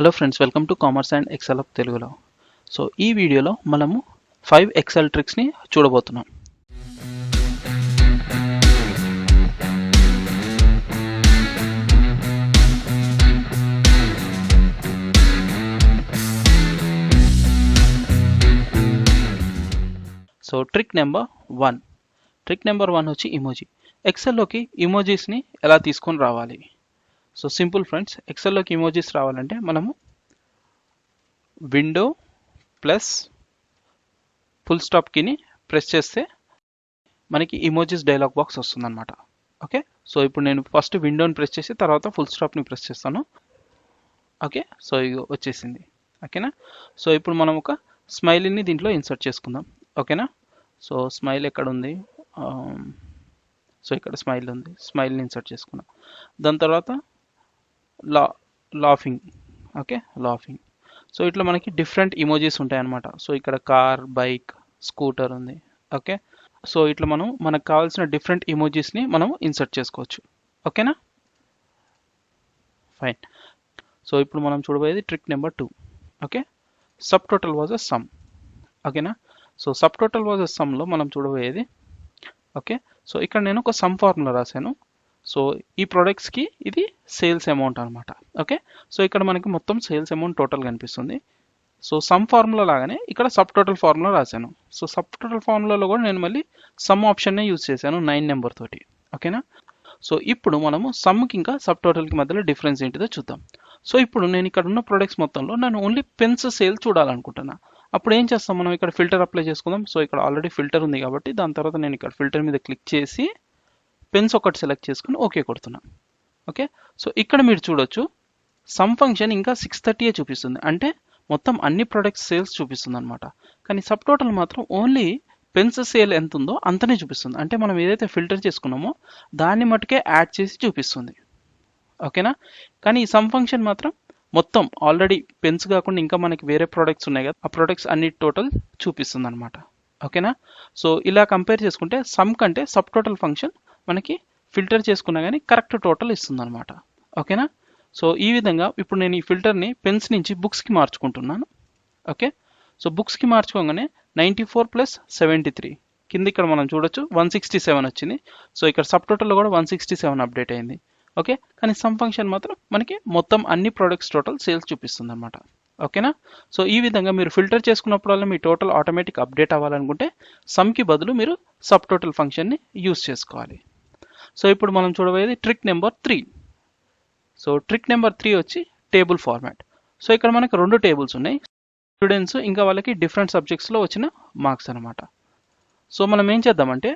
Hello friends welcome to commerce and excel of తెలుగులో so ఈ వీడియోలో మనము ఫైవ్ ఎక్సెల్ ట్రిక్స్ని చూడబోతున్నాం. So trick number one trick number one వచ్చి ఇమోజీ ఎక్సెల్లోకి ఇమోజీస్ని ఎలా తీసుకొని రావాలి? సో సింపుల్ ఫ్రెండ్స్ ఎక్సెల్లోకి ఇమోజీస్ రావాలంటే మనము విండో ప్లస్ ఫుల్ స్టాప్ కీని ప్రెస్ చేస్తే మనకి ఇమోజీస్ డైలాగ్ బాక్స్ వస్తుందన్నమాట. ఓకే సో ఇప్పుడు నేను ఫస్ట్ విండోని ప్రెస్ చేసి తర్వాత ఫుల్ స్టాప్ని ప్రెస్ చేస్తాను. ఓకే సో ఇది వచ్చేసింది. ఓకేనా సో ఇప్పుడు మనం ఒక స్మైలీని దీంట్లో ఇన్సర్ట్ చేసుకుందాం. ఓకేనా సో స్మైల్ ఎక్కడ ఉంది సో ఇక్కడ స్మైల్ ఉంది. స్మైల్ని ఇన్సర్ట్ చేసుకున్నాం. దాని తర్వాత లా లాఫింగ్ ఓకే లాఫింగ్ సో ఇట్లా మనకి డిఫరెంట్ ఇమోజీస్ ఉంటాయి అనమాట సో ఇక్కడ కార్ బైక్ స్కూటర్ ఉంది. ఓకే సో ఇట్లా మనం మనకు కావాల్సిన డిఫరెంట్ ఇమోజీస్ని మనం ఇన్సర్ట్ చేసుకోవచ్చు. ఓకేనా ఫైన్ సో ఇప్పుడు మనం చూడబోయేది trick number two okay subtotal was a sum ఓకేనా so subtotal was a సమ్లో మనం చూడబోయేది. ఓకే సో ఇక్కడ నేను ఒక సమ్ ఫార్ములా రాశాను. సో ఈ ప్రొడక్ట్స్కి ఇది సేల్స్ అమౌంట్ అనమాట. ఓకే సో ఇక్కడ మనకి మొత్తం సేల్స్ అమౌంట్ టోటల్ కనిపిస్తుంది. సో సమ్ ఫార్ములా లాగానే ఇక్కడ సబ్ టోటల్ ఫార్ములా రాశాను. సో సబ్ టోటల్ ఫార్ములాలో కూడా నేను మళ్ళీ సమ్ ఆప్షన్నే యూజ్ చేశాను నైన్ నెంబర్ తోటి. ఓకేనా సో ఇప్పుడు మనము సమ్కి ఇంకా సబ్ టోటల్కి మధ్యలో డిఫరెన్స్ ఏంటిదో చూద్దాం. సో ఇప్పుడు నేను ఇక్కడ ఉన్న ప్రొడక్ట్స్ మొత్తంలో నేను ఓన్లీ పెన్స్ సేల్ చూడాలనుకుంటున్నా. అప్పుడు ఏం చేస్తాం మనం? ఇక్కడ ఫిల్టర్ అప్లై చేసుకుందాం. సో ఇక్కడ ఆల్రెడీ ఫిల్టర్ ఉంది కాబట్టి దాని తర్వాత నేను ఇక్కడ ఫిల్టర్ మీద క్లిక్ చేసి పెన్స్ ఒకటి సెలెక్ట్ చేసుకుని ఓకే కొడుతున్నా. ఓకే సో ఇక్కడ మీరు చూడొచ్చు సమ్ ఫంక్షన్ ఇంకా సిక్స్ థర్టీయే చూపిస్తుంది. అంటే మొత్తం అన్ని ప్రొడక్ట్స్ సేల్స్ చూపిస్తుంది అనమాట కానీ సబ్ టోటల్ మాత్రం ఓన్లీ పెన్స్ సేల్ ఎంత ఉందో అంతనే చూపిస్తుంది. అంటే మనం ఏదైతే ఫిల్టర్ చేసుకున్నామో దాన్ని మటుకే యాడ్ చేసి చూపిస్తుంది. ఓకేనా కానీ ఈ సమ్ ఫంక్షన్ మాత్రం మొత్తం ఆల్రెడీ పెన్స్ కాకుండా ఇంకా మనకి వేరే ప్రోడక్ట్స్ ఉన్నాయి కదా ఆ ప్రోడక్ట్స్ అన్ని టోటల్ చూపిస్తుంది అనమాట ఓకేనా సో ఇలా కంపేర్ చేసుకుంటే సమ్ కంటే సబ్ టోటల్ ఫంక్షన్ మనకి ఫిల్టర్ చేసుకున్నా కానీ కరెక్ట్ టోటల్ ఇస్తుంది అనమాట ఓకేనా? సో ఈ విధంగా ఇప్పుడు నేను ఈ ఫిల్టర్ని పెన్స్ నుంచి బుక్స్కి మార్చుకుంటున్నాను. ఓకే? సో బుక్స్కి మార్చుకోగానే ninety four plus seventy three కింద ఇక్కడ మనం చూడొచ్చు వన్ సిక్స్టీ సెవెన్ వచ్చింది. సో ఇక్కడ సబ్ టోటల్లో కూడా వన్ సిక్స్టీ సెవెన్ అప్డేట్ అయింది. ఓకే? కానీ సమ్ ఫంక్షన్ మాత్రం మనకి మొత్తం అన్ని ప్రోడక్ట్స్ టోటల్ సేల్స్ చూపిస్తుంది అనమాట ఓకేనా? సో ఈ విధంగా మీరు ఫిల్టర్ చేసుకున్నప్పుడల్లా మీ టోటల్ ఆటోమేటిక్ అప్డేట్ అవ్వాలనుకుంటే సమ్కి బదులు మీరు సబ్ టోటల్ ఫంక్షన్ని యూస్ చేసుకోవాలి. సో ఇప్పుడు మనం చూడబోయేది trick number three so trick number three వచ్చి టేబుల్ ఫార్మాట్ సో ఇక్కడ మనకి రెండు టేబుల్స్ ఉన్నాయి. స్టూడెంట్స్ ఇంకా వాళ్ళకి డిఫరెంట్ సబ్జెక్ట్స్లో వచ్చిన మార్క్స్ అనమాట సో మనం ఏం చేద్దామంటే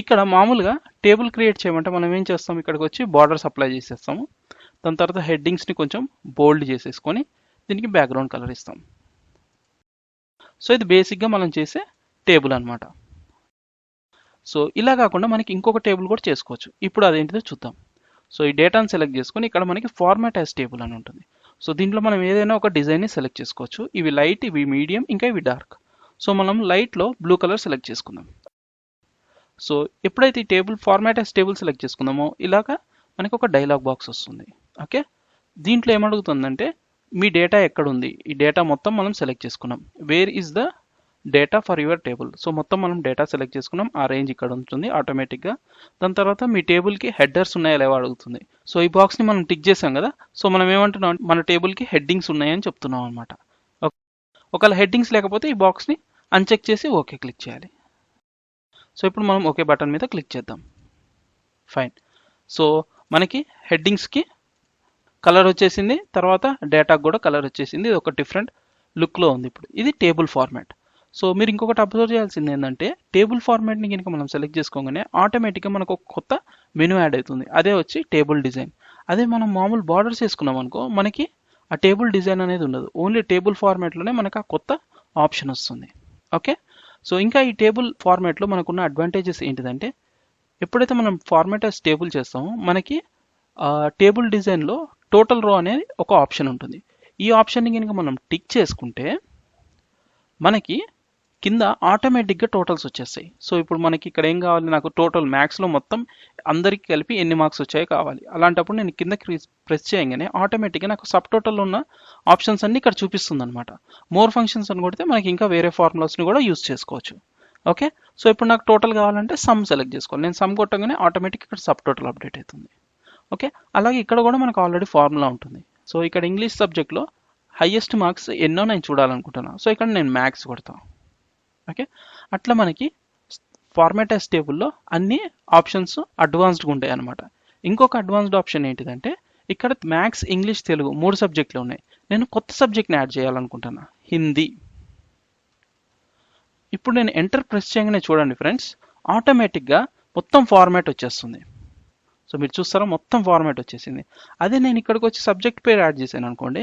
ఇక్కడ మామూలుగా టేబుల్ క్రియేట్ చేయమంటే మనం ఏం చేస్తాం? ఇక్కడికి వచ్చి బార్డర్స్ అప్లై చేసేస్తాము. దాని తర్వాత హెడ్డింగ్స్ని కొంచెం బోల్డ్ చేసేసుకొని దీనికి బ్యాక్గ్రౌండ్ కలర్ ఇస్తాం. సో ఇది బేసిక్గా మనం చేసే టేబుల్ అనమాట సో ఇలా కాకుండా మనకి ఇంకొక టేబుల్ కూడా చేసుకోవచ్చు. ఇప్పుడు అదేంటిదో చూద్దాం. సో ఈ డేటాను సెలెక్ట్ చేసుకొని ఇక్కడ మనకి ఫార్మాట్ యాజ్ టేబుల్ అని ఉంటుంది. సో దీంట్లో మనం ఏదైనా ఒక డిజైన్ని సెలెక్ట్ చేసుకోవచ్చు. ఇవి లైట్ ఇవి మీడియం ఇంకా ఇవి డార్క్. సో మనం లైట్లో బ్లూ కలర్ సెలెక్ట్ చేసుకుందాం. సో ఎప్పుడైతే ఈ table format as table select చేసుకుందామో ఇలాగా మనకి ఒక డైలాగ్ బాక్స్ వస్తుంది. ఓకే? దీంట్లో ఏమడుగుతుందంటే మీ డేటా ఎక్కడుంది? ఈ డేటా మొత్తం మనం సెలెక్ట్ చేసుకున్నాం. Where is the data for your table so మొత్తం మనం డేటా సెలెక్ట్ చేసుకున్నాం. ఆ రేంజ్ ఇక్కడ ఉంటుంది ఆటోమేటిక్గా దాని తర్వాత మీ టేబుల్కి హెడ్డర్స్ ఉన్నాయా లేవా అడుగుతుంది? సో ఈ బాక్స్ని మనం టిక్ చేసాం కదా? సో మనం ఏమంటున్నాం? మన టేబుల్కి హెడ్డింగ్స్ ఉన్నాయని చెప్తున్నాం అనమాట ఒకవేళ హెడ్డింగ్స్ లేకపోతే ఈ బాక్స్ని అన్చెక్ చేసి ఓకే క్లిక్ చేయాలి. సో ఇప్పుడు మనం ఓకే బటన్ మీద క్లిక్ చేద్దాం. ఫైన్ సో మనకి హెడ్డింగ్స్కి కలర్ వచ్చేసింది. తర్వాత డేటాకు కూడా కలర్ వచ్చేసింది. ఇది ఒక డిఫరెంట్ లుక్లో ఉంది ఇప్పుడు. ఇది టేబుల్ ఫార్మాట్ సో మీరు ఇంకొకటి అబ్జర్వ్ చేయాల్సింది ఏంటంటే టేబుల్ ఫార్మాట్ని కనుక మనం సెలెక్ట్ చేసుకోగానే ఆటోమేటిక్గా మనకు ఒక కొత్త మెనూ యాడ్ అవుతుంది. అదే వచ్చి టేబుల్ డిజైన్. అదే మనం మామూలు బార్డర్స్ వేసుకున్నాం అనుకో మనకి ఆ టేబుల్ డిజైన్ అనేది ఉండదు. ఓన్లీ టేబుల్ ఫార్మాట్లోనే మనకు ఆ కొత్త ఆప్షన్ వస్తుంది. ఓకే? సో ఇంకా ఈ టేబుల్ ఫార్మాట్లో మనకున్న అడ్వాంటేజెస్ ఏంటిదంటే ఎప్పుడైతే మనం ఫార్మాట్ యాజ్ టేబుల్ చేస్తామో మనకి టేబుల్ డిజైన్లో టోటల్ రో అనేది ఒక ఆప్షన్ ఉంటుంది. ఈ ఆప్షన్ని కనుక మనం టిక్ చేసుకుంటే మనకి కింద ఆటోమేటిక్గా టోటల్స్ వచ్చేస్తాయి. సో ఇప్పుడు మనకి ఇక్కడ ఏం కావాలి? నాకు టోటల్ మ్యాథ్స్లో మొత్తం అందరికి కలిపి ఎన్ని మార్క్స్ వచ్చాయో కావాలి. అలాంటప్పుడు నేను కింద ప్రెస్ చేయగానే ఆటోమేటిక్గా నాకు సబ్ టోటల్ ఉన్న ఆప్షన్స్ అన్ని ఇక్కడ చూపిస్తుంది అనమాట మోర్ ఫంక్షన్స్ అని కొడితే మనకి ఇంకా వేరే ఫార్ములాస్ని కూడా యూస్ చేసుకోవచ్చు. ఓకే సో ఇప్పుడు నాకు టోటల్ కావాలంటే సమ్ సెలెక్ట్ చేసుకోవాలి. నేను సమ్ కొట్టగానే ఆటోమేటిక్ ఇక్కడ సబ్ టోటల్ అప్డేట్ అవుతుంది. ఓకే అలాగే ఇక్కడ కూడా మనకు ఆల్రెడీ ఫార్ములా ఉంటుంది. సో ఇక్కడ ఇంగ్లీష్ సబ్జెక్ట్లో హైయెస్ట్ మార్క్స్ ఎన్నో నేను చూడాలనుకుంటున్నాను సో ఇక్కడ నేను మ్యాథ్స్ కొడతాను ఓకే? అట్లా మనకి ఫార్మాట్ ఎస్ టేబుల్లో అన్ని ఆప్షన్స్ అడ్వాన్స్డ్గా ఉంటాయి అనమాట ఇంకొక అడ్వాన్స్డ్ ఆప్షన్ ఏంటిదంటే ఇక్కడ మ్యాథ్స్ ఇంగ్లీష్ తెలుగు మూడు సబ్జెక్టులు ఉన్నాయి. నేను కొత్త సబ్జెక్ట్ని యాడ్ చేయాలనుకుంటున్నా. హిందీ. ఇప్పుడు నేను ఎంటర్ ప్రెస్ చేయగానే చూడండి ఫ్రెండ్స్ ఆటోమేటిక్గా మొత్తం ఫార్మాట్ వచ్చేస్తుంది. సో మీరు చూస్తారా? మొత్తం ఫార్మాట్ వచ్చేసింది. అదే నేను ఇక్కడికి వచ్చి సబ్జెక్ట్ పేరు యాడ్ చేశాను అనుకోండి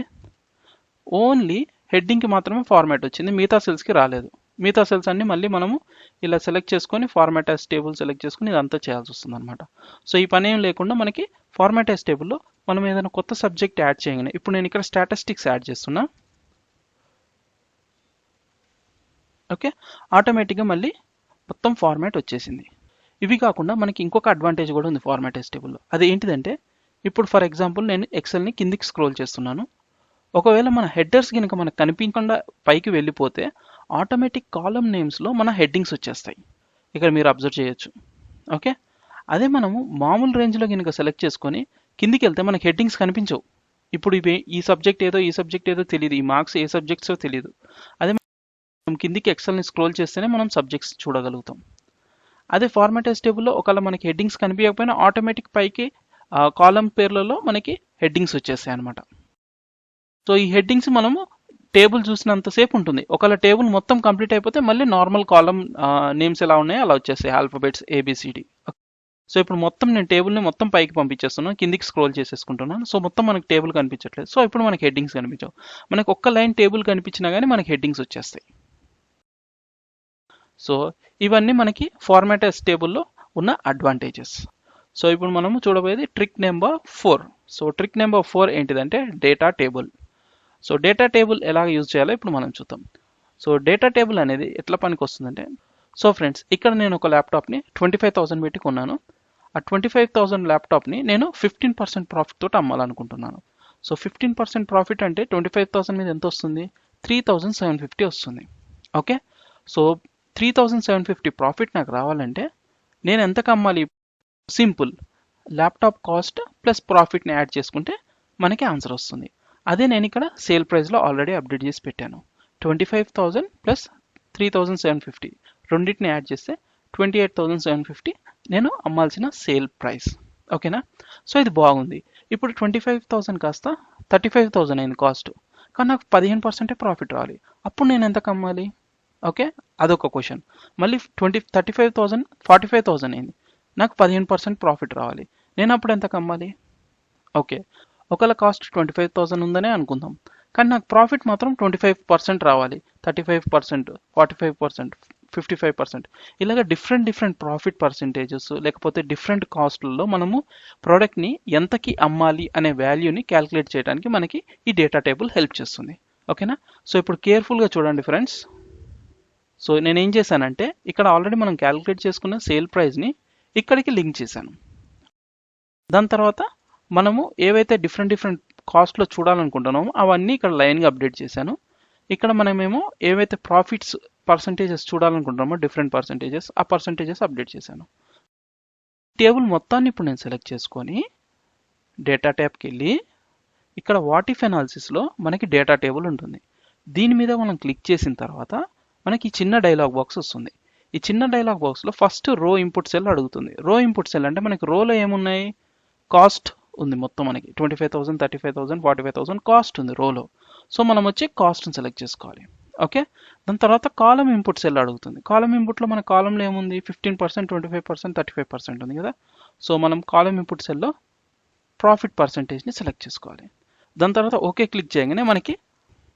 ఓన్లీ హెడ్డింగ్కి మాత్రమే ఫార్మాట్ వచ్చింది మిగతా సెల్స్కి రాలేదు. మిగతా సెల్స్ అన్ని మళ్ళీ మనము ఇలా సెలెక్ట్ చేసుకొని ఫార్మాట్ టేబుల్ సెలెక్ట్ చేసుకొని ఇదంతా చేయాల్సి వస్తుంది అనమాట సో ఈ పని ఏం లేకుండా మనకి ఫార్మాట్ టేబుల్లో మనం ఏదైనా కొత్త సబ్జెక్ట్ యాడ్ చేయగానే ఇప్పుడు నేను ఇక్కడ స్టాటిస్టిక్స్ యాడ్ చేస్తున్నా. ఓకే ఆటోమేటిక్గా మళ్ళీ మొత్తం ఫార్మాట్ వచ్చేసింది. ఇవి కాకుండా మనకి ఇంకొక అడ్వాంటేజ్ కూడా ఉంది ఫార్మాట్ యాస్ టేబుల్లో అది ఏంటిదంటే ఇప్పుడు ఫర్ ఎగ్జాంపుల్ నేను ఎక్సెల్ని కిందికి స్క్రోల్ చేస్తున్నాను. ఒకవేళ మన హెడ్డర్స్ కనుక మనకు కనిపించకుండా పైకి వెళ్ళిపోతే ఆటోమేటిక్ కాలం నేమ్స్లో మన హెడ్డింగ్స్ వచ్చేస్తాయి. ఇక్కడ మీరు అబ్జర్వ్ చేయొచ్చు. ఓకే అదే మనము మామూలు రేంజ్లో కనుక సెలెక్ట్ చేసుకొని కిందికి వెళ్తే మనకి హెడ్డింగ్స్ కనిపించవు. ఇప్పుడు ఇవి ఈ సబ్జెక్ట్ ఏదో ఈ సబ్జెక్ట్ ఏదో తెలియదు ఈ మార్క్స్ ఏ సబ్జెక్ట్సో తెలియదు అదే మనం కిందికి ఎక్సెల్ని స్క్రోల్ చేస్తేనే మనం సబ్జెక్ట్స్ చూడగలుగుతాం. అదే ఫార్మాటైజ్ టేబుల్లో ఒకవేళ మనకి హెడ్డింగ్స్ కనిపించకపోయినా ఆటోమేటిక్ పైకి కాలం పేర్లలో మనకి హెడ్డింగ్స్ వచ్చేస్తాయి అనమాట సో ఈ హెడ్డింగ్స్ మనము టేబుల్ చూసినంతసేపు ఉంటుంది. ఒకవేళ టేబుల్ మొత్తం కంప్లీట్ అయిపోతే మళ్ళీ నార్మల్ కాలం నేమ్స్ ఎలా ఉన్నాయో అలా వచ్చేస్తాయి. ఆల్ఫబెట్స్ ఏబిసిడి సో ఇప్పుడు మొత్తం నేను టేబుల్ని మొత్తం పైకి పంపించేస్తున్నాను. కిందికి స్క్రోల్ చేసేసుకుంటున్నాను. సో మొత్తం మనకి టేబుల్ కనిపించట్లేదు. సో ఇప్పుడు మనకి హెడ్డింగ్స్ కనిపించవు. మనకి ఒక్క లైన్ టేబుల్ కనిపించినా కానీ మనకి హెడ్డింగ్స్ వచ్చేస్తాయి. సో ఇవన్నీ మనకి ఫార్మాటస్ టేబుల్లో ఉన్న అడ్వాంటేజెస్. సో ఇప్పుడు మనము చూడబోయేది trick number four. So trick number four ఏంటిదంటే data table. So data table ఎలా యూజ్ చేయాలో ఇప్పుడు మనం చూద్దాం. సో డేటా టేబుల్ అనేది ఎట్లా పనికి వస్తుందంటే సో ఫ్రెండ్స్ ఇక్కడ నేను ఒక ల్యాప్టాప్ని ట్వంటీ ఫైవ్ థౌసండ్ పెట్టి కొన్నాను. ఆ ట్వంటీ ఫైవ్ థౌసండ్ ల్యాప్టాప్ని నేను ఫిఫ్టీన్ పర్సెంట్ ప్రాఫిట్ తోటి అమ్మాలనుకుంటున్నాను. సో ఫిఫ్టీన్ పర్సెంట్ ప్రాఫిట్ అంటే ట్వంటీ ఫైవ్ థౌసండ్ మీద ఎంత వస్తుంది? త్రీ థౌసండ్ సెవెన్ ఫిఫ్టీ వస్తుంది. Okay? So three thousand seven fifty profit నాకు రావాలంటే నేను ఎంతకు అమ్మాలి? సింపుల్. ల్యాప్టాప్ కాస్ట్ ప్లస్ ప్రాఫిట్ని యాడ్ చేసుకుంటే మనకి ఆన్సర్ వస్తుంది. అదే నేను ఇక్కడ సేల్ ప్రైస్లో ఆల్రెడీ అప్డేట్ చేసి పెట్టాను. Twenty five thousand plus three thousand seven fifty. రెండింటిని యాడ్ చేస్తే twenty eight thousand seven fifty నేను అమ్మాల్సిన సేల్ ప్రైస్. ఓకేనా? సో ఇది బాగుంది. ఇప్పుడు ట్వంటీ ఫైవ్ థౌసండ్ కాస్త థర్టీ ఫైవ్ థౌసండ్ అయింది కాస్ట్. కానీ నాకు పదిహేను పర్సెంటే ప్రాఫిట్ రావాలి అప్పుడు నేను ఎంతకు అమ్మాలి ఓకే? అదొక క్వశ్చన్. మళ్ళీ twenty thirty five thousand forty five thousand అయింది. నాకు పదిహేను పర్సెంట్ ప్రాఫిట్ రావాలి. నేను అప్పుడు ఎంతకు అమ్మాలి ఓకే. ఒకవేళ కాస్ట్ ట్వంటీ ఫైవ్ థౌసండ్ ఉందనే అనుకుందాం. కానీ నాకు ప్రాఫిట్ మాత్రం ట్వంటీ ఫైవ్ పర్సెంట్ రావాలి. Thirty five percent forty five percent fifty five percent ఇలాగ డిఫరెంట్ డిఫరెంట్ ప్రాఫిట్ పర్సెంటేజెస్ లేకపోతే డిఫరెంట్ కాస్ట్లలో మనము ప్రోడక్ట్ని ఎంతకి అమ్మాలి అనే వాల్యూని క్యాలిక్యులేట్ చేయడానికి మనకి ఈ డేటా టేబుల్ హెల్ప్ చేస్తుంది. ఓకేనా సో ఇప్పుడు కేర్ఫుల్గా చూడండి ఫ్రెండ్స్ సో నేను ఏం చేశానంటే ఇక్కడ ఆల్రెడీ మనం క్యాలిక్యులేట్ చేసుకున్న సేల్ ప్రైస్ని ఇక్కడికి లింక్ చేశాను. దాని తర్వాత మనము ఏవైతే డిఫరెంట్ డిఫరెంట్ కాస్ట్లో చూడాలనుకుంటున్నామో అవన్నీ ఇక్కడ లైన్గా అప్డేట్ చేశాను. ఇక్కడ మనమేమో ఏవైతే ప్రాఫిట్స్ పర్సంటేజెస్ చూడాలనుకుంటున్నామో డిఫరెంట్ పర్సంటేజెస్ ఆ పర్సంటేజెస్ అప్డేట్ చేశాను. టేబుల్ మొత్తాన్ని ఇప్పుడు నేను సెలెక్ట్ చేసుకొని డేటా ట్యాబ్కి వెళ్ళి ఇక్కడ వాటిఫ్ అనాలిసిస్లో మనకి డేటా టేబుల్ ఉంటుంది. దీని మీద మనం క్లిక్ చేసిన తర్వాత మనకి ఈ చిన్న డైలాగ్ బాక్స్ వస్తుంది. ఈ చిన్న డైలాగ్ బాక్స్లో ఫస్ట్ రో ఇన్పుట్ సెల్ అడుగుతుంది. రో ఇన్పుట్ సెల్ అంటే మనకి రోలో ఏమున్నాయి? కాస్ట్ ఉంది మొత్తం మనకి. Twenty five thousand thirty five thousand forty five thousand cost ఉంది రోలో సో మనం వచ్చి కాస్ట్ని సెలెక్ట్ చేసుకోవాలి. ఓకే దాని తర్వాత కాలం ఇన్పుట్ సెల్ అడుగుతుంది. కాలం ఇన్పుట్లో మన కాలంలో ఏముంది? Fifteen percent twenty five percent thirty five percent ఉంది కదా? సో మనం కాలం ఇన్పుట్ సెల్లో ప్రాఫిట్ పర్సంటేజ్ని సెలెక్ట్ చేసుకోవాలి. దాని తర్వాత ఓకే క్లిక్ చేయగానే మనకి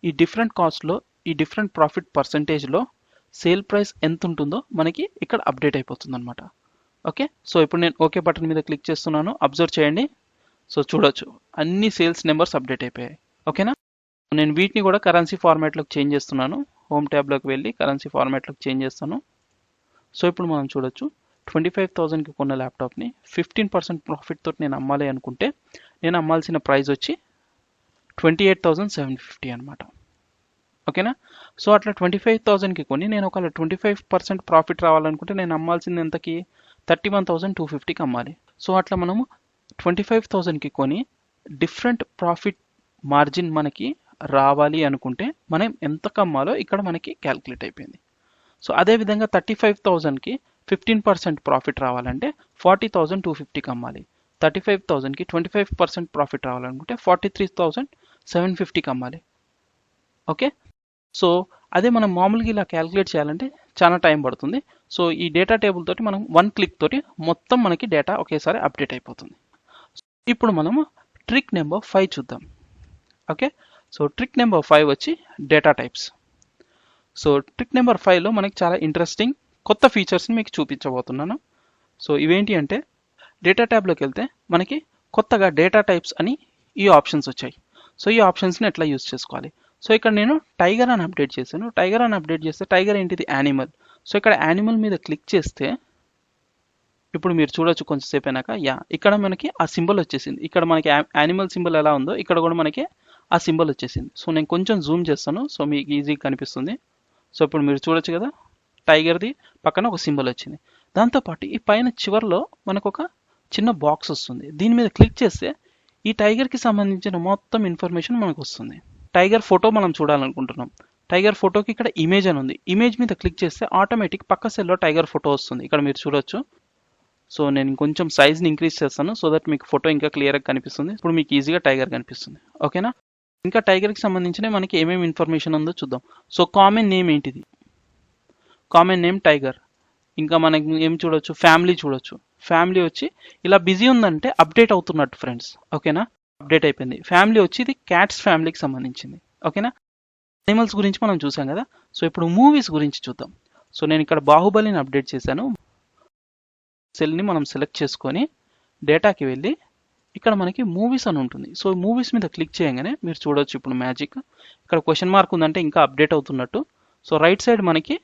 ఈ డిఫరెంట్ కాస్ట్లో ఈ డిఫరెంట్ ప్రాఫిట్ పర్సంటేజ్లో సేల్ ప్రైస్ ఎంత ఉంటుందో మనకి ఇక్కడ అప్డేట్ అయిపోతుంది అనమాట ఓకే సో ఇప్పుడు నేను ఓకే బటన్ మీద క్లిక్ చేస్తున్నాను. అబ్జర్వ్ చేయండి. సో చూడొచ్చు. అన్ని సేల్స్ నెంబర్స్ అప్డేట్ అయిపోయాయి. ఓకేనా? నేను వీటిని కూడా కరెన్సీ ఫార్మాట్లోకి చేంజ్ చేస్తున్నాను. హోమ్ ట్యాబ్లోకి వెళ్ళి కరెన్సీ ఫార్మాట్లోకి చేంజ్ చేస్తాను. సో ఇప్పుడు మనం చూడొచ్చు. ట్వంటీ ఫైవ్ థౌజండ్కి కొన్న ల్యాప్టాప్ని ఫిఫ్టీన్ పర్సెంట్ ప్రాఫిట్ తోటి నేను అమ్మాలి అనుకుంటే నేను అమ్మాల్సిన ప్రైస్ వచ్చి twenty eight thousand seven fifty అనమాట ఓకేనా? సో అట్లా ట్వంటీ ఫైవ్ థౌజండ్కి కొని నేను ఒకవేళ ట్వంటీ ఫైవ్ పర్సెంట్ ప్రాఫిట్ రావాలనుకుంటే నేను అమ్మాల్సింది ఎంతకి థర్టీ వన్ థౌజండ్ టూ ఫిఫ్టీకి అమ్మాలి. సో అట్లా మనము ట్వంటీ ఫైవ్ థౌజండ్కి కొని డిఫరెంట్ ప్రాఫిట్ మార్జిన్ మనకి రావాలి అనుకుంటే మనం ఎంత కమ్మాలో ఇక్కడ మనకి క్యాల్కులేట్ అయిపోయింది. సో అదేవిధంగా థర్టీ ఫైవ్ థౌజండ్కి ఫిఫ్టీన్ పర్సెంట్ ప్రాఫిట్ రావాలంటే ఫార్టీ థౌజండ్ టూ ఫిఫ్టీ కమ్మాలి. థర్టీ ఫైవ్ థౌజండ్కి ట్వంటీ ఫైవ్ పర్సెంట్ ప్రాఫిట్ రావాలనుకుంటే forty three thousand seven fifty కమ్మాలి. Okay? So అదే మనం మామూలుగా ఇలా క్యాలిక్యులేట్ చేయాలంటే చాలా టైం పడుతుంది. సో ఈ డేటా టేబుల్ తోటి మనం వన్ క్లిక్ తోటి మొత్తం మనకి డేటా ఒకేసారి అప్డేట్ అయిపోతుంది. ఇప్పుడు మనము ట్రిక్ నెంబర్ ఫైవ్ చూద్దాం. Okay so trick number five వచ్చి data types so trick number ఫైవ్లో మనకి చాలా ఇంట్రెస్టింగ్ కొత్త ఫీచర్స్ని మీకు చూపించబోతున్నాను. సో ఇవేంటి అంటే డేటా ట్యాబ్లోకి వెళ్తే మనకి కొత్తగా డేటా టైప్స్ అని ఈ ఆప్షన్స్ వచ్చాయి. సో ఈ ఆప్షన్స్ని ఎట్లా యూస్ చేసుకోవాలి? సో ఇక్కడ నేను టైగర్ అని అప్డేట్ చేశాను. టైగర్ అని అప్డేట్ చేస్తే టైగర్ ఏంటిది? యానిమల్ సో ఇక్కడ యానిమల్ మీద క్లిక్ చేస్తే ఇప్పుడు మీరు చూడొచ్చు కొంచెంసేపు అయినాక. యా ఇక్కడ మనకి ఆ సింబల్ వచ్చేసింది. ఇక్కడ మనకి యానిమల్ సింబల్ ఎలా ఉందో ఇక్కడ కూడా మనకి ఆ సింబల్ వచ్చేసింది. సో నేను కొంచెం జూమ్ చేస్తాను. సో మీకు ఈజీగా కనిపిస్తుంది. సో ఇప్పుడు మీరు చూడొచ్చు కదా టైగర్ది పక్కన ఒక సింబల్ వచ్చింది. దాంతోపాటు ఈ పైన చివర్లో మనకు ఒక చిన్న బాక్స్ వస్తుంది. దీని మీద క్లిక్ చేస్తే ఈ టైగర్కి సంబంధించిన మొత్తం ఇన్ఫర్మేషన్ మనకు వస్తుంది. టైగర్ ఫోటో మనం చూడాలనుకుంటున్నాం. టైగర్ ఫోటోకి ఇక్కడ ఇమేజ్ అని ఉంది. ఇమేజ్ మీద క్లిక్ చేస్తే ఆటోమేటిక్ పక్క సెల్లో టైగర్ ఫోటో వస్తుంది. ఇక్కడ మీరు చూడొచ్చు. సో నేను కొంచెం సైజ్ని ఇంక్రీజ్ చేస్తాను సో దట్ మీకు ఫోటో ఇంకా క్లియర్గా కనిపిస్తుంది. ఇప్పుడు మీకు ఈజీగా టైగర్ కనిపిస్తుంది. ఓకేనా ఇంకా టైగర్కి సంబంధించిన మనకి ఏమేమి ఇన్ఫర్మేషన్ ఉందో చూద్దాం. సో కామన్ నేమ్ ఏంటిది? కామన్ నేమ్ టైగర్ ఇంకా మనకి ఏం చూడొచ్చు? ఫ్యామిలీ చూడొచ్చు. ఫ్యామిలీ వచ్చి ఇలా బిజీ ఉందంటే అప్డేట్ అవుతున్నట్టు ఫ్రెండ్స్ ఓకేనా అప్డేట్ అయిపోయింది. ఫ్యామిలీ వచ్చి ఇది క్యాట్స్ ఫ్యామిలీకి సంబంధించింది. ఓకేనా అనిమల్స్ గురించి మనం చూసాం కదా? సో ఇప్పుడు మూవీస్ గురించి చూద్దాం. సో నేను ఇక్కడ బాహుబలిని అప్డేట్ చేశాను. సెల్ని మనం సెలెక్ట్ చేసుకొని డేటాకి వెళ్ళి ఇక్కడ మనకి మూవీస్ అని ఉంటుంది. సో మూవీస్ మీద క్లిక్ చేయగానే మీరు చూడవచ్చు ఇప్పుడు మ్యాజిక్ ఇక్కడ క్వశ్చన్ మార్క్ ఉందంటే ఇంకా అప్డేట్ అవుతున్నట్టు. సో రైట్ సైడ్ మనకి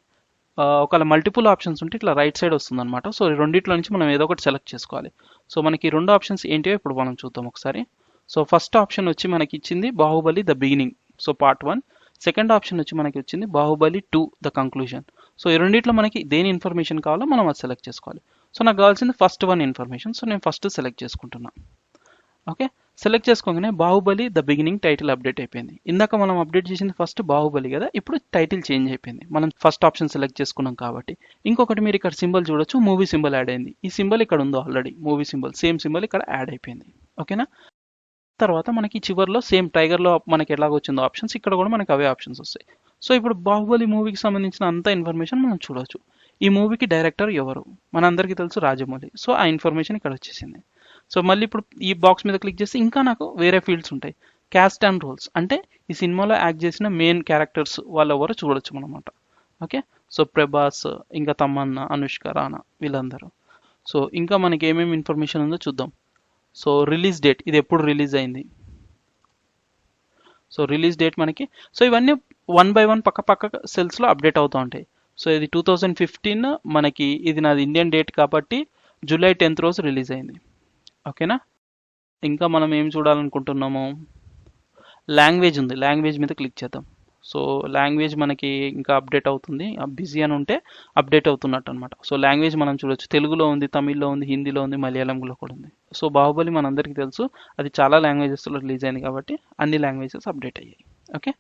ఒకవేళ మల్టిపుల్ ఆప్షన్స్ ఉంటే ఇట్లా రైట్ సైడ్ వస్తుంది అనమాట సో ఈ రెండిట్లో నుంచి మనం ఏదో ఒకటి సెలెక్ట్ చేసుకోవాలి. సో మనకి రెండు ఆప్షన్స్ ఏంటివో ఇప్పుడు మనం చూద్దాం ఒకసారి. సో ఫస్ట్ ఆప్షన్ వచ్చి మనకి ఇచ్చింది Baahubali the beginning so part one second option వచ్చి మనకి వచ్చింది Baahubali two the conclusion so ఈ రెండిట్లో మనకి దేని ఇన్ఫర్మేషన్ కావాలో మనం అది సెలెక్ట్ చేసుకోవాలి. సో నాకు కావాల్సింది ఫస్ట్ వన్ ఇన్ఫర్మేషన్ సో నేను ఫస్ట్ సెలెక్ట్ చేసుకుంటున్నా. Okay select చేసుకోగానే Baahubali the beginning title update అయిపోయింది. ఇందాక మనం అప్డేట్ చేసింది ఫస్ట్ బాహుబలి కదా? ఇప్పుడు టైటిల్ చేంజ్ అయిపోయింది. మనం ఫస్ట్ ఆప్షన్ సెలెక్ట్ చేసుకున్నాం కాబట్టి. ఇంకొకటి మీరు ఇక్కడ సింబల్ చూడొచ్చు. మూవీ సింబల్ యాడ్ అయింది. ఈ సింబల్ ఇక్కడ ఉందో already movie symbol same symbol ఇక్కడ యాడ్ అయిపోయింది. ఓకేనా తర్వాత మనకి చివర్లో సేమ్ టైగర్లో మనకి ఎలాగొచ్చిందో ఆప్షన్స్ ఇక్కడ కూడా మనకి అవే ఆప్షన్స్ వస్తాయి. సో ఇప్పుడు బాహుబలి మూవీకి సంబంధించిన అంత ఇన్ఫర్మేషన్ మనం చూడొచ్చు. ఈ మూవీకి డైరెక్టర్ ఎవరు? మనందరికీ తెలుసు రాజమౌళి. సో ఆ ఇన్ఫర్మేషన్ ఇక్కడ వచ్చేసింది. సో మళ్ళీ ఇప్పుడు ఈ బాక్స్ మీద క్లిక్ చేస్తే ఇంకా నాకు వేరే ఫీల్డ్స్ ఉంటాయి. క్యాస్ట్ అండ్ రోల్స్ అంటే ఈ సినిమాలో యాక్ట్ చేసిన మెయిన్ క్యారెక్టర్స్ వాళ్ళు ఎవరో చూడొచ్చు అనమాట ఓకే సో ప్రభాస్ ఇంకా తమన్నా అనుష్క రానా వీళ్ళందరూ. సో ఇంకా మనకి ఏమేమి ఇన్ఫర్మేషన్ ఉందో చూద్దాం. సో రిలీజ్ డేట్ ఇది ఎప్పుడు రిలీజ్ అయింది? సో రిలీజ్ డేట్ మనకి. సో ఇవన్నీ వన్ బై వన్ పక్క పక్క సెల్స్లో అప్డేట్ అవుతూ ఉంటాయి. సో ఇది టూ థౌజండ్ ఫిఫ్టీన్ మనకి ఇది నాది ఇండియన్ డేట్ కాబట్టి జూలై టెన్త్ రోజు రిలీజ్ అయింది. ఓకేనా? ఇంకా మనం ఏం చూడాలనుకుంటున్నాము? లాంగ్వేజ్ ఉంది. లాంగ్వేజ్ మీద క్లిక్ చేద్దాం. సో లాంగ్వేజ్ మనకి ఇంకా అప్డేట్ అవుతుంది. బిజీ అని ఉంటే అప్డేట్ అవుతున్నట్టు అనమాట సో లాంగ్వేజ్ మనం చూడొచ్చు. తెలుగులో ఉంది తమిళ్ళో ఉంది హిందీలో ఉంది మలయాళంలో కూడా ఉంది. సో బాహుబలి మనందరికీ తెలుసు. అది చాలా లాంగ్వేజెస్లో రిలీజ్ అయింది కాబట్టి అన్ని లాంగ్వేజెస్ అప్డేట్ అయ్యాయి. ఓకే?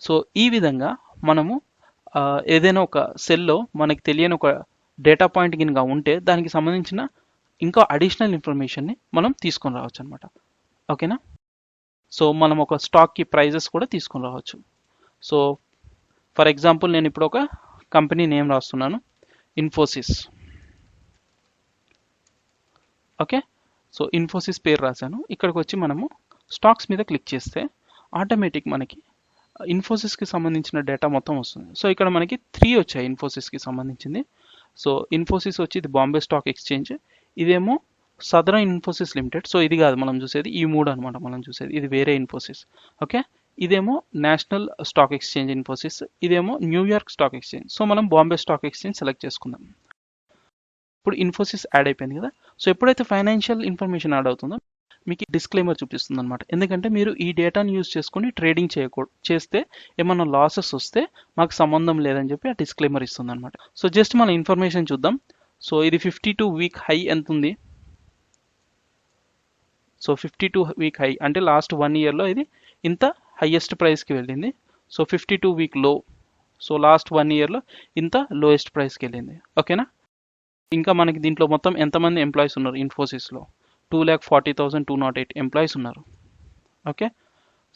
సో ఈ విధంగా మనము ఏదైనా ఒక సెల్లో మనకి తెలియని ఒక డేటా పాయింట్ కింద ఉంటే దానికి సంబంధించిన ఇంకా అడిషనల్ ఇన్ఫర్మేషన్ని మనం తీసుకొని రావచ్చు అనమాట ఓకేనా? సో మనం ఒక స్టాక్కి ప్రైజెస్ కూడా తీసుకొని రావచ్చు. సో ఫర్ ఎగ్జాంపుల్ నేను ఇప్పుడు ఒక కంపెనీ నేమ్ రాస్తున్నాను ఇన్ఫోసిస్. ఓకే? సో ఇన్ఫోసిస్ పేరు రాశాను. ఇక్కడికి వచ్చి మనము స్టాక్స్ మీద క్లిక్ చేస్తే ఆటోమేటిక్ మనకి ఇన్ఫోసిస్కి సంబంధించిన డేటా మొత్తం వస్తుంది. సో ఇక్కడ మనకి త్రీ వచ్చాయి ఇన్ఫోసిస్కి సంబంధించింది. సో ఇన్ఫోసిస్ వచ్చి ఇది బాంబే స్టాక్ ఎక్స్చేంజ్. ఇదేమో సదరన్ ఇన్ఫోసిస్ లిమిటెడ్. సో ఇది కాదు మనం చూసేది ఈ మూడు అనమాట మనం చూసేది. ఇది వేరే ఇన్ఫోసిస్. ఓకే? ఇదేమో నేషనల్ స్టాక్ ఎక్స్చేంజ్ ఇన్ఫోసిస్. ఇదేమో న్యూయార్క్ స్టాక్ ఎక్స్చేంజ్. సో మనం బాంబే స్టాక్ ఎక్స్చేంజ్ సెలెక్ట్ చేసుకుందాం. ఇప్పుడు ఇన్ఫోసిస్ యాడ్ అయిపోయింది కదా. సో ఎప్పుడైతే ఫైనాన్షియల్ ఇన్ఫర్మేషన్ యాడ్ అవుతుందో మీకు డిస్క్లైమర్ చూపిస్తుంది అనమాట ఎందుకంటే మీరు ఈ డేటాను యూజ్ చేసుకుని ట్రేడింగ్ చేయకూడదు చేస్తే ఏమైనా లాసెస్ వస్తే మాకు సంబంధం లేదని చెప్పి ఆ డిస్క్లైమర్ ఇస్తుంది అనమాట సో జస్ట్ మన ఇన్ఫర్మేషన్ చూద్దాం. సో ఇది ఫిఫ్టీ టూ వీక్ హై ఎంత ఉంది so fifty two week high అంటే లాస్ట్ వన్ ఇయర్లో ఇది ఇంత హయ్యెస్ట్ ప్రైస్కి వెళ్ళింది. సో ఫిఫ్టీ టూ వీక్లో సో లాస్ట్ వన్ ఇయర్లో ఇంత లోయెస్ట్ ప్రైస్కి వెళ్ళింది. ఓకేనా ఇంకా మనకి దీంట్లో మొత్తం ఎంతమంది ఎంప్లాయీస్ ఉన్నారు ఇన్ఫోసిస్లో two lakh forty thousand two not eight employees ఉన్నారు. ఓకే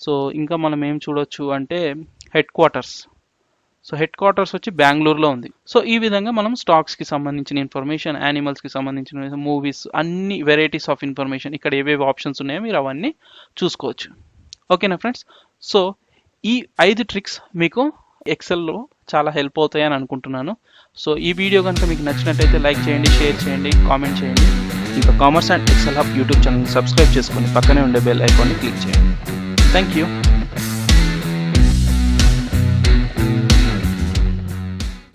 సో ఇంకా మనం ఏం చూడొచ్చు అంటే headquarters so headquarters వచ్చి బెంగళూరులో ఉంది. సో ఈ విధంగా మనం స్టాక్స్కి సంబంధించిన ఇన్ఫర్మేషన్ యానిమల్స్కి సంబంధించిన మూవీస్ అన్ని వెరైటీస్ ఆఫ్ ఇన్ఫర్మేషన్ ఇక్కడ ఏవేవి ఆప్షన్స్ ఉన్నాయో మీరు అవన్నీ చూసుకోవచ్చు. ఓకేనా ఫ్రెండ్స్ సో ఈ ఐదు ట్రిక్స్ మీకు ఎక్సెల్లో చాలా హెల్ప్ అవుతాయని అనుకుంటున్నాను. సో ఈ వీడియో కనుక మీకు నచ్చినట్టయితే లైక్ చేయండి షేర్ చేయండి కామెంట్ చేయండి. ఇక commerce and excel hub YouTube channel subscribe చేసుకొని పక్కనే ఉండే బెల్ ఐకాన్ని క్లిక్ చేయండి. Thank you